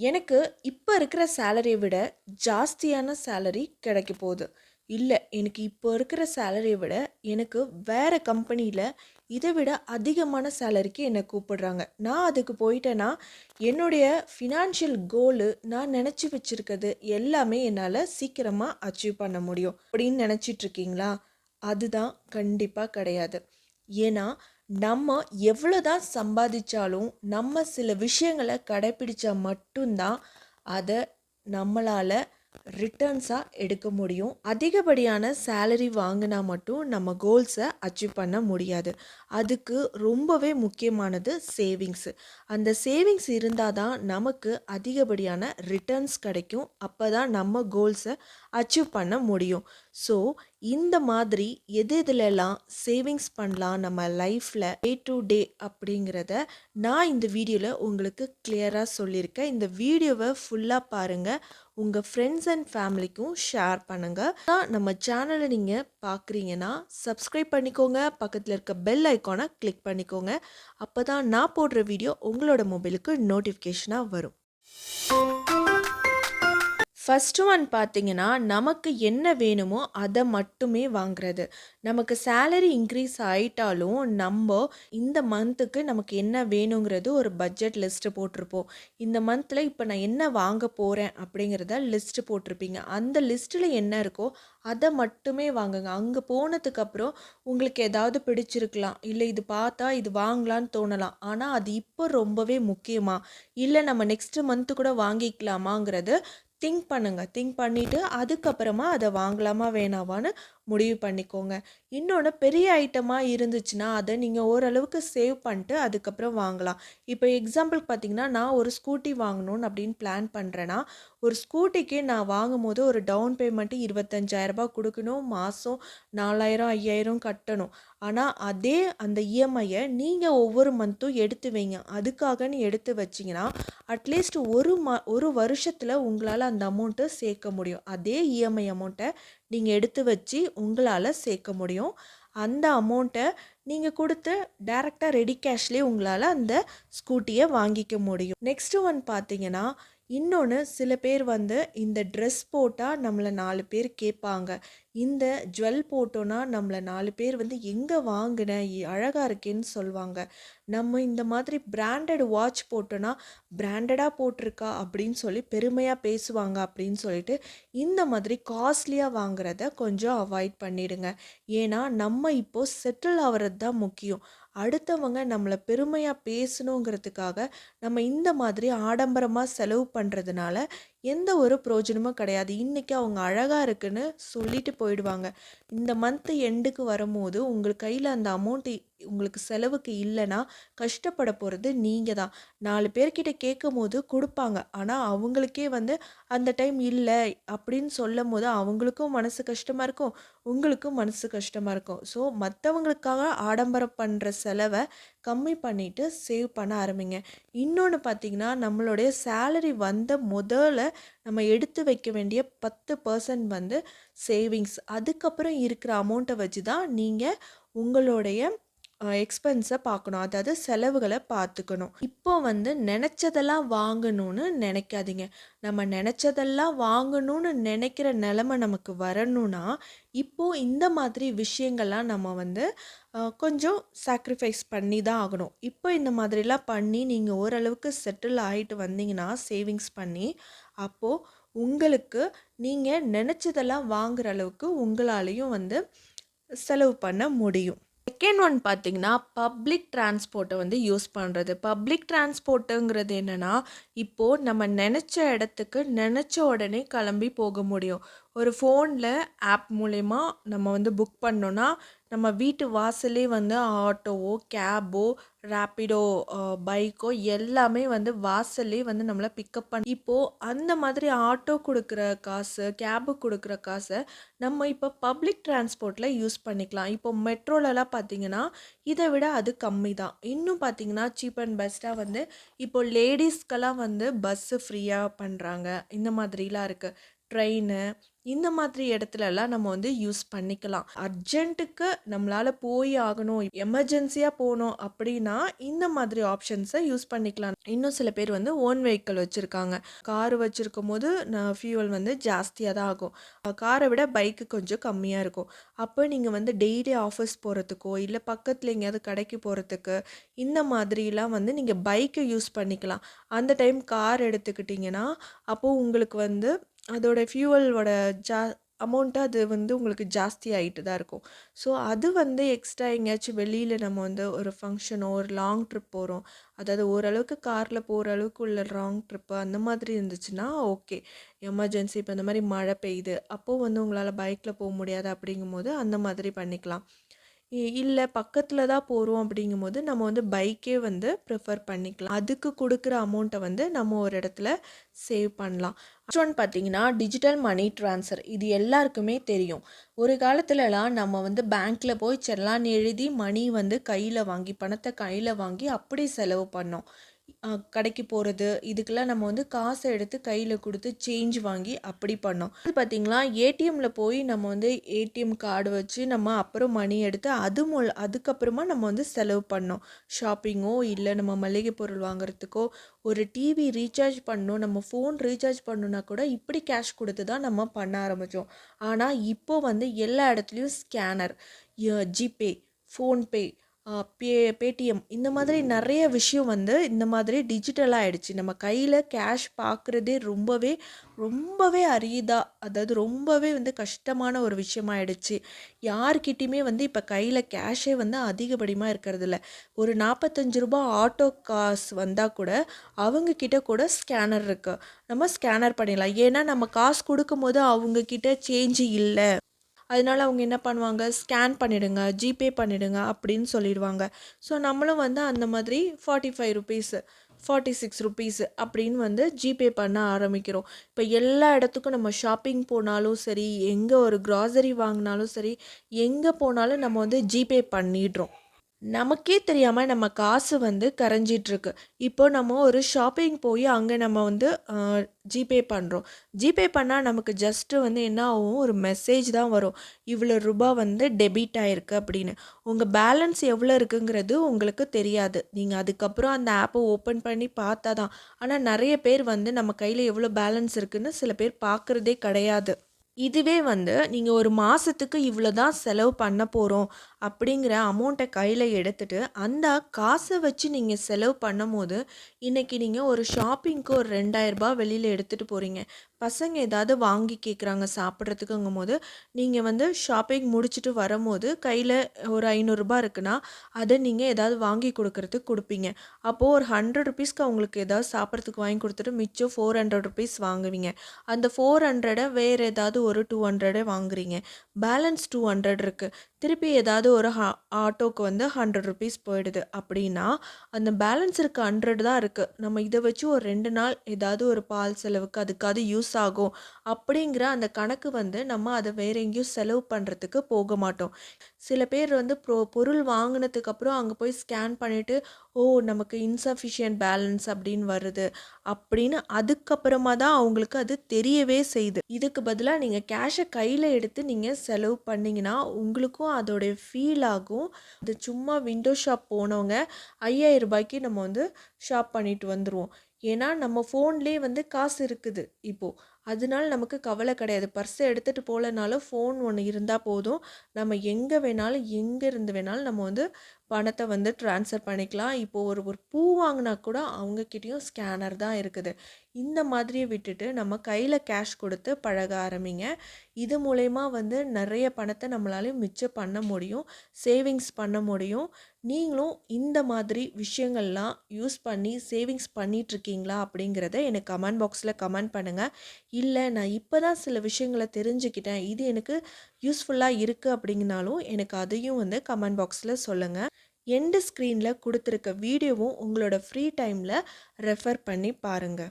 எனக்கு இப்போ இருக்கிற சேலரியை விட ஜாஸ்தியான சேலரி கிடைக்க போகுது. இல்லை எனக்கு இப்போ இருக்கிற சேலரியை விட எனக்கு வேறு கம்பெனியில் இதை விட அதிகமான சேலரிக்கு என்னை கூப்பிடுறாங்க. நான் அதுக்கு போயிட்டேன்னா என்னுடைய ஃபினான்ஷியல் கோலு நான் நினச்சி வச்சுருக்கிறது எல்லாமே என்னால் சீக்கிரமாக அச்சீவ் பண்ண முடியும். அப்படின்னு நினச்சிட்டு இருக்கீங்களா? அதுதான் கண்டிப்பாக கிடையாது. ஏன்னா நம்ம எவ்வளோ தான் சம்பாதிச்சாலும் நம்ம சில விஷயங்களை கடைப்பிடிச்சா மட்டும்தான் அதை நம்மளால் ரிட்டர்ன்ஸாக எடுக்க முடியும். அதிகப்படியான சேலரி வாங்கினா மட்டும் நம்ம கோல்ஸை அச்சீவ் பண்ண முடியாது. அதுக்கு ரொம்பவே முக்கியமானது சேவிங்ஸு அந்த சேவிங்ஸ் இருந்தால் தான் நமக்கு அதிகப்படியான ரிட்டர்ன்ஸ் கிடைக்கும். அப்போ தான் நம்ம கோல்ஸை அச்சீவ் பண்ண முடியும். ஸோ இந்த மாதிரி எது எதுலெல்லாம் சேவிங்ஸ் பண்ணலாம் நம்ம லைஃப்பில் டே டு டே அப்படிங்கிறத நான் இந்த வீடியோவில் உங்களுக்கு கிளியராக சொல்லியிருக்கேன். இந்த வீடியோவை ஃபுல்லாக பாருங்கள் உங்கள் ஃப்ரெண்ட்ஸ் அண்ட் ஃபேமிலிக்கும் ஷேர் பண்ணுங்கள் நம்ம சேனலை நீங்கள் பார்க்குறீங்கன்னா சப்ஸ்கிரைப் பண்ணிக்கோங்க. பக்கத்தில் இருக்க பெல் ஐக்கானை கிளிக் பண்ணிக்கோங்க. அப்போ தான் நான் போடுற வீடியோ உங்களோட மொபைலுக்கு நோட்டிஃபிகேஷனாக வரும். ஃபஸ்ட்டு ஒன் பார்த்தீங்கன்னா நமக்கு என்ன வேணுமோ அதை மட்டுமே வாங்குறது. நமக்கு சேலரி இன்க்ரீஸ் ஆயிட்டாலும் நம்ம இந்த மந்த்துக்கு நமக்கு என்ன வேணுங்கிறது ஒரு பட்ஜெட் லிஸ்ட்டு போட்டிருப்போம். இந்த மந்தில் இப்போ நான் என்ன வாங்க போகிறேன் அப்படிங்கிறத லிஸ்ட்டு போட்டிருப்பீங்க. அந்த லிஸ்ட்டில் என்ன இருக்கோ அதை மட்டுமே வாங்குங்க. அங்கே போனதுக்கப்புறம் உங்களுக்கு ஏதாவது பிடிச்சிருக்கலாம். இல்லை இது பார்த்தா இது வாங்கலான்னு தோணலாம். ஆனால் அது இப்போ ரொம்பவே முக்கியமாக இல்லை நம்ம நெக்ஸ்ட்டு மந்த்து கூட வாங்கிக்கலாமாங்கிறது திங்க் பண்ணுங்கள் திங்க் பண்ணிவிட்டு அதுக்கப்புறமா அதை வாங்கலாமா வேணாவான்னு முடிவு பண்ணிக்கோங்க. இன்னொன்று பெரிய ஐட்டமாக இருந்துச்சுன்னா அதை நீங்கள் ஓரளவுக்கு சேவ் பண்ணிட்டு அதுக்கப்புறம் வாங்கலாம். இப்போ எக்ஸாம்பிளுக்கு பார்த்தீங்கன்னா நான் ஒரு ஸ்கூட்டி வாங்கணும்னு அப்படின்னு பிளான் பண்ணுறேன்னா ஒரு ஸ்கூட்டிக்கு நான் வாங்கும் போது ஒரு டவுன் பேமெண்ட்டு இருபத்தஞ்சாயிரரூபா கொடுக்கணும். மாதம் நாலாயிரம் ஐயாயிரம் கட்டணும். ஆனால் அதே அந்த இஎம்ஐயை நீங்கள் ஒவ்வொரு மந்த்தும் எடுத்து வைங்க. அதுக்காகன்னு எடுத்து வச்சிங்கன்னா அட்லீஸ்ட் ஒரு ம ஒரு வருஷத்தில் உங்களால் அந்த அமௌண்ட்டை சேர்க்க முடியும். அதே இஎம்ஐ அமௌண்ட்டை நீங்கள் எடுத்து வச்சு உங்களால் சேர்க்க முடியும். அந்த அமௌண்ட்டை நீங்கள் கொடுத்து டேரெக்டாக ரெடி கேஷ்லேயே உங்களால் அந்த ஸ்கூட்டியை வாங்கிக்க முடியும். நெக்ஸ்ட்டு ஒன் பார்த்தீங்கன்னா இன்னொன்று சில பேர் வந்து இந்த ட்ரெஸ் போட்டால் நம்மளை நாலு பேர் கேட்பாங்க. இந்த ஜுவல் போட்டோன்னா நம்மளை நாலு பேர் வந்து எங்கே வாங்கின அழகாக இருக்கேன்னு சொல்லுவாங்க நம்ம இந்த மாதிரி பிராண்டட் வாட்ச் போட்டோன்னா பிராண்டடாக போட்டிருக்கா அப்படின்னு சொல்லி பெருமையாக பேசுவாங்க அப்படின்னு சொல்லிட்டு இந்த மாதிரி காஸ்ட்லியாக வாங்குறத கொஞ்சம் அவாய்ட் பண்ணிடுங்க. ஏன்னா நம்ம இப்போது செட்டில் ஆகிறது தான் முக்கியம். அடுத்தவங்க நம்மளை பெருமையாக பேசணுங்கிறதுக்காக நம்ம இந்த மாதிரி ஆடம்பரமாக செலவு பண்ணுறதுனால எந்த ஒரு ப்ரோஜனமும் கிடையாது. இன்றைக்கி அவங்க அழகாக இருக்குன்னு சொல்லிட்டு போயிடுவாங்க. இந்த மந்த்து எண்டுக்கு வரும்போது உங்கள் கையில் அந்த அமௌண்ட்டு உங்களுக்கு செலவுக்கு இல்லைன்னா கஷ்டப்பட போகிறது நீங்கள் தான். நாலு பேர்கிட்ட கேட்கும் போது கொடுப்பாங்க. ஆனால் அவங்களுக்கே வந்து அந்த டைம் இல்லை அப்படின்னு சொல்லும் போது அவங்களுக்கும் மனசு கஷ்டமாக இருக்கும். உங்களுக்கும் மனசு கஷ்டமாக இருக்கும். ஸோ மற்றவங்களுக்காக ஆடம்பரம் பண்ணுற செலவை கம்மி பண்ணிவிட்டு சேவ் பண்ண ஆரம்பிங்க. இன்னொன்று பார்த்திங்கன்னா நம்மளுடைய சேலரி வந்த முதல்ல நம்ம எடுத்து வைக்க வேண்டிய பத்து பர்சன்ட் வந்து சேவிங்ஸ் அதுக்கப்புறம் இருக்கிற அமௌண்ட்டை வச்சு தான் நீங்கள் உங்களுடைய எக்ஸ்பென்ஸை பார்க்கணும் அதாவது செலவுகளை பார்த்துக்கணும் இப்போ வந்து நினச்சதெல்லாம் வாங்கணும்னு நினைக்காதீங்க. நம்ம நினச்சதெல்லாம் வாங்கணும்னு நினைக்கிற நிலமை நமக்கு வரணும்னா இப்போது இந்த மாதிரி விஷயங்கள்லாம் நம்ம வந்து கொஞ்சம் சாக்ரிஃபைஸ் பண்ணி தான் ஆகணும். இப்போ இந்த மாதிரிலாம் பண்ணி நீங்கள் ஓரளவுக்கு செட்டில் ஆகிட்டு வந்தீங்கன்னா சேவிங்ஸ் பண்ணி அப்போது உங்களுக்கு நீங்கள் நினச்சதெல்லாம் வாங்குற அளவுக்கு உங்களாலேயும் வந்து செலவு பண்ண முடியும். செகண்ட் ஒன் பார்த்திங்கன்னா பப்ளிக் டிரான்ஸ்போர்ட்டை வந்து யூஸ் பண்ணுறது பப்ளிக் டிரான்ஸ்போர்ட்டுங்கிறது என்னென்னா இப்போது நம்ம நினச்ச இடத்துக்கு நினச்ச உடனே கிளம்பி போக முடியும். ஒரு ஃபோனில் ஆப் மூலயமா நம்ம வந்து புக் பண்ணோன்னா நம்ம வீட்டு வாசலே வந்து ஆட்டோவோ கேபோ ரேப்பிடோ பைக்கோ எல்லாமே வந்து வாசல்லே வந்து நம்மளை பிக்கப் பண்ணி இப்போது அந்த மாதிரி ஆட்டோ கொடுக்குற காசு கேபு கொடுக்குற காசை நம்ம இப்போ பப்ளிக் டிரான்ஸ்போர்ட்டில் யூஸ் பண்ணிக்கலாம். இப்போ மெட்ரோலலாம் பார்த்தீங்கன்னா இதை விட அது கம்மி தான். இன்னும் பார்த்தீங்கன்னா சீப் அண்ட் பெஸ்ட்டாக வந்து இப்போ லேடிஸ்க்கெல்லாம் வந்து பஸ்ஸு ஃப்ரீயாக பண்ணுறாங்க இந்த மாதிரிலாம் இருக்குது ட்ரெயினு இந்த மாதிரி இடத்துலலாம் நம்ம வந்து யூஸ் பண்ணிக்கலாம். அர்ஜென்ட்டுக்கு நம்மளால் போய் ஆகணும் எமர்ஜென்சியாக போகணும் அப்படின்னா இந்த மாதிரி ஆப்ஷன்ஸை யூஸ் பண்ணிக்கலாம். இன்னும் சில பேர் வந்து ஓன் வெஹிக்கிள் வச்சுருக்காங்க. கார் வச்சுருக்கும் போது நான் ஃபியூவல் வந்து ஜாஸ்தியாக தான் ஆகும். காரை விட பைக்கு கொஞ்சம் கம்மியாக இருக்கும். அப்போ நீங்கள் வந்து டெய்லி ஆஃபீஸ் போகிறதுக்கோ இல்லை பக்கத்தில் எங்கேயாவது கடைக்கு போகிறதுக்கு இந்த மாதிரிலாம் வந்து நீங்கள் பைக்கை யூஸ் பண்ணிக்கலாம். அந்த டைம் கார் எடுத்துக்கிட்டிங்கன்னா அப்போது உங்களுக்கு வந்து அதோட ஃபியூவலோட ஜா அமௌண்ட்டு அது வந்து உங்களுக்கு ஜாஸ்தி ஆகிட்டு தான் இருக்கும். ஸோ அது வந்து எக்ஸ்ட்ரா எங்கேயாச்சும் வெளியில் நம்ம வந்து ஒரு ஃபங்க்ஷனோ ஒரு லாங் ட்ரிப் போகிறோம் அதாவது ஓரளவுக்கு காரில் போகிற அளவுக்கு உள்ள லாங் ட்ரிப்பு அந்த மாதிரி இருந்துச்சுன்னா ஓகே எமர்ஜென்சி இப்போ இந்த மாதிரி மழை பெய்யுது அப்போது வந்து உங்களால் பைக்கில் போக முடியாது அப்படிங்கும்போது அந்த மாதிரி பண்ணிக்கலாம். இல்லை பக்கத்தில் தான் போகிறோம் அப்படிங்கும்போது நம்ம வந்து பைக்கே வந்து ப்ரிஃபர் பண்ணிக்கலாம். அதுக்கு கொடுக்குற அமௌண்ட்டை வந்து நம்ம ஒரு இடத்துல சேவ் பண்ணலாம். ஃபஸ்ட் ஒன் பார்த்தீங்கன்னா டிஜிட்டல் மணி ட்ரான்ஸ்ஃபர் இது எல்லாருக்குமே தெரியும். ஒரு காலத்துலலாம் நம்ம வந்து பேங்க்கில் போய் செல்லான் எழுதி மணி வந்து கையில் வாங்கி பணத்தை கையில் வாங்கி அப்படி செலவு பண்ணோம். கடைக்கு போகிறது இதுக்கெல்லாம் நம்ம வந்து காசை எடுத்து கையில் கொடுத்து சேஞ்ச் வாங்கி அப்படி பண்ணோம். அது பார்த்திங்களா ஏடிஎம்மில் போய் நம்ம வந்து ஏடிஎம் கார்டு வச்சு நம்ம அப்புறம் மணி எடுத்து அது மூ அதுக்கப்புறமா நம்ம வந்து செலவு பண்ணோம். ஷாப்பிங்கோ இல்லை நம்ம மளிகை பொருள் வாங்குறதுக்கோ ஒரு டிவி ரீசார்ஜ் பண்ணணும் நம்ம ஃபோன் ரீசார்ஜ் பண்ணணுன்னா கூட இப்படி கேஷ் கொடுத்து தான் நம்ம பண்ண ஆரம்பித்தோம் ஆனால் இப்போது வந்து எல்லா இடத்துலையும் scanner GPay PhonePe pay Paytm இந்த மாதிரி நிறைய விஷயம் வந்து இந்த மாதிரி டிஜிட்டலாக ஆகிடுச்சு நம்ம கையில் கேஷ் பார்க்குறதே ரொம்பவே ரொம்பவே அரிதாக அதாவது ரொம்பவே வந்து கஷ்டமான ஒரு விஷயமாயிடுச்சு யார்கிட்டையுமே வந்து இப்போ கையில் கேஷே வந்து அதிகப்படியமாக இருக்கிறது இல்லை ஒரு நாற்பத்தஞ்சு ரூபா ஆட்டோ காசு வந்தால் கூட அவங்கக்கிட்ட கூட ஸ்கேனர் இருக்குது நம்ம ஸ்கேனர் பண்ணிடலாம். ஏன்னா நம்ம காசு கொடுக்கும்போது அவங்கக்கிட்ட சேஞ்சு இல்லை. அதனால அவங்க என்ன பண்ணுவாங்க? ஸ்கேன் பண்ணிவிடுங்க ஜிபே பண்ணிவிடுங்க அப்படின்னு சொல்லிடுவாங்க. ஸோ நம்மளும் வந்து அந்த மாதிரி forty five rupees forty six rupees அப்படின்னு வந்து ஜிபே பண்ண ஆரம்பிக்கிறோம். இப்போ எல்லா இடத்துக்கும் நம்ம ஷாப்பிங் போனாலும் சரி எங்கே ஒரு க்ராசரி வாங்கினாலும் சரி எங்கே போனாலும் நம்ம வந்து ஜிபே பண்ணிடுறோம். நமக்கே தெரியாமல் நம்ம காசு வந்து கரைஞ்சிட்ருக்கு. இப்போ நம்ம ஒரு ஷாப்பிங் போய் அங்கே நம்ம வந்து ஜிபே பண்ணுறோம் ஜிபே பண்ணால் நமக்கு ஜஸ்ட்டு வந்து என்ன ஆகும்? ஒரு மெசேஜ் தான் வரும். இவ்வளோ ரூபா வந்து டெபிட் ஆகிருக்கு அப்படின்னு. உங்கள் பேலன்ஸ் எவ்வளோ இருக்குங்கிறது உங்களுக்கு தெரியாது. நீங்கள் அதுக்கப்புறம் அந்த ஆப்பை ஓப்பன் பண்ணி பார்த்தா தான். ஆனால் நிறைய பேர் வந்து நம்ம கையில் எவ்வளோ பேலன்ஸ் இருக்குதுன்னு சில பேர் பார்க்குறதே கிடையாது. இதுவே வந்து நீங்கள் ஒரு மாதத்துக்கு இவ்வளோ தான் செலவு பண்ண போகிறோம் அப்படிங்கிற அமௌண்ட்டை கையில் எடுத்துட்டு அந்த காசை வச்சு நீங்கள் செலவு பண்ணும்போது இன்றைக்கி நீங்கள் ஒரு ஷாப்பிங்க்கு ஒரு ரெண்டாயிரரூபா வெளியில் எடுத்துகிட்டு போகிறீங்க பசங்க ஏதாவது வாங்கி கேட்குறாங்க சாப்பிட்றதுக்குங்கும் போது நீங்கள் வந்து ஷாப்பிங் முடிச்சுட்டு வரும்போது கையில் ஒரு ஐநூறுரூபா இருக்குன்னா அதை நீங்கள் ஏதாவது வாங்கி கொடுக்குறதுக்கு கொடுப்பீங்க. அப்போது ஒரு ஹண்ட்ரட் ருபீஸ்க்கு அவங்களுக்கு ஏதாவது சாப்பிட்றதுக்கு வாங்கி கொடுத்துட்டு மிச்சம் ஃபோர் ஹண்ட்ரட் ருபீஸ் வாங்குவீங்க. அந்த ஃபோர் ஹண்ட்ரடை வேறு ஏதாவது ஒரு டூ ஹண்ட்ரடே வாங்குறீங்க. பேலன்ஸ் டூ ஹண்ட்ரட் இருக்குது திருப்பி ஏதாவது ஒரு ஹா ஆட்டோக்கு வந்து ஹண்ட்ரட் ருபீஸ் போயிடுது. அப்படின்னா அந்த பேலன்ஸ் இருக்க ஹண்ட்ரட் தான் இருக்குது நம்ம இதை வச்சு ஒரு ரெண்டு நாள் ஏதாவது ஒரு பால் செலவுக்கு அதுக்காவது யூஸ் ஆகும். அப்படிங்கிற அந்த கணக்கு வந்து நம்ம அதை வேற எங்கேயும் செலவு பண்ணுறதுக்கு போக மாட்டோம். சில பேர் வந்து ப்ரோ பொருள் வாங்கினதுக்கப்புறம் அங்கே போய் ஸ்கேன் பண்ணிவிட்டு ஓ நமக்கு இன்சஃபிஷியன்ட் பேலன்ஸ் அப்படின்னு வருது. அப்படின்னு அதுக்கப்புறமா தான் அவங்களுக்கு அது தெரியவே செய்யுது. இதுக்கு பதிலாக நீங்கள் கேஷை கையில் எடுத்து நீங்கள் செலவு பண்ணிங்கன்னா உங்களுக்கும் அதோடைய ஃபீல் ஆகும். அது சும்மா விண்டோ ஷாப் போனவங்க ஐயாயிரம் ரூபாய்க்கு நம்ம வந்து ஷாப் பண்ணிட்டு வந்துடுவோம் ஏன்னா நம்ம ஃபோன்லேயே வந்து காசு இருக்குது. இப்போது அதனால நமக்கு கவலை கிடையாது. பர்ஸை எடுத்துகிட்டு போகலனாலும் ஃபோன் ஒன்று இருந்தால் போதும். நம்ம எங்கே வேணாலும் எங்கே இருந்து வேணாலும் நம்ம வந்து பணத்தை வந்து ட்ரான்ஸ்ஃபர் பண்ணிக்கலாம். இப்போது ஒரு ஒரு பூ வாங்கினா கூட அவங்கக்கிட்டேயும் ஸ்கேனர் தான் இருக்குது. இந்த மாதிரியை விட்டுட்டு நம்ம கையில் கேஷ் கொடுத்து பழக ஆரம்பிங்க. இது மூலயமா வந்து நிறைய பணத்தை நம்மளாலையும் மிச்சம் பண்ண முடியும் சேவிங்ஸ் பண்ண முடியும். நீங்களும் இந்த மாதிரி விஷயங்கள்லாம் யூஸ் பண்ணி சேவிங்ஸ் பண்ணிகிட்ருக்கீங்களா அப்படிங்கிறத எனக்கு கமெண்ட் பாக்ஸில் கமெண்ட் பண்ணுங்கள் இல்லை நான் இப்போ தான் சில விஷயங்களை தெரிஞ்சுக்கிட்டேன். இது எனக்கு யூஸ்ஃபுல்லாக இருக்குது அப்படிங்கனாலும் எனக்கு அதையும் வந்து கமெண்ட் பாக்ஸில் சொல்லுங்கள் எண்டு ஸ்க்ரீனில் கொடுத்துருக்க வீடியோவும் உங்களோட ஃப்ரீ டைமில் ரெஃபர் பண்ணி பாருங்கள்